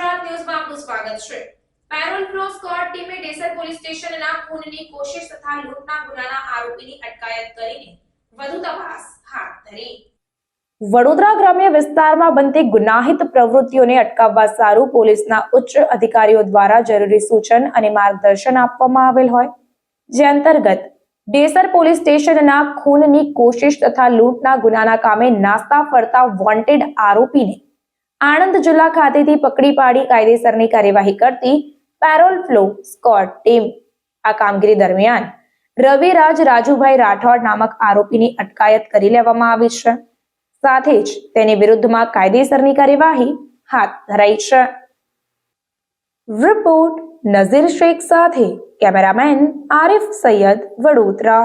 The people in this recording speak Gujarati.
ગુજરાત ન્યૂઝમાં આપનું સ્વાગત છે. પેરોલ ક્રોસ સ્ક્વોડ ટીમે ડેસર પોલીસ સ્ટેશનના ખૂનની કોશિશ તથા લૂંટના ગુનાના આરોપીની અટકાયત કરીને વધુ તપાસ હાથ ધરી. વડોદરા ગ્રામ્ય વિસ્તારમાં બનતી ગુનાહિત પ્રવૃત્તિઓને અટકાવવા સારું પોલીસના ઉચ્ચ અધિકારીઓ દ્વારા જરૂરી સૂચન અને માર્ગદર્શન આપવામાં આવેલ હોય. જે અંતર્ગત ડેસર પોલીસ સ્ટેશનના ખૂનની કોશિશ તથા લૂંટના ગુનાના કામે નાસ્તા ફરતા વોન્ટેડ આરોપીને આણંદ જિલ્લા ખાતેથી પકડી પાડી કાયદેસરની કાર્યવાહી કરતી પેરોલ ફ્લો સ્કોટ ટીમ આ કામગીરી દરમિયાન રવિરાજ રાજુભાઈ રાઠોડ નામક આરોપીની અટકાયત કરી લેવામાં આવી છે. સાથે જ તેની વિરુદ્ધમાં કાયદેસરની કાર્યવાહી હાથ ધરાઈ છે. રિપોર્ટ નઝીર શેખ સાથે કેમેરામેન આરિફ સૈયદ વડોદરા.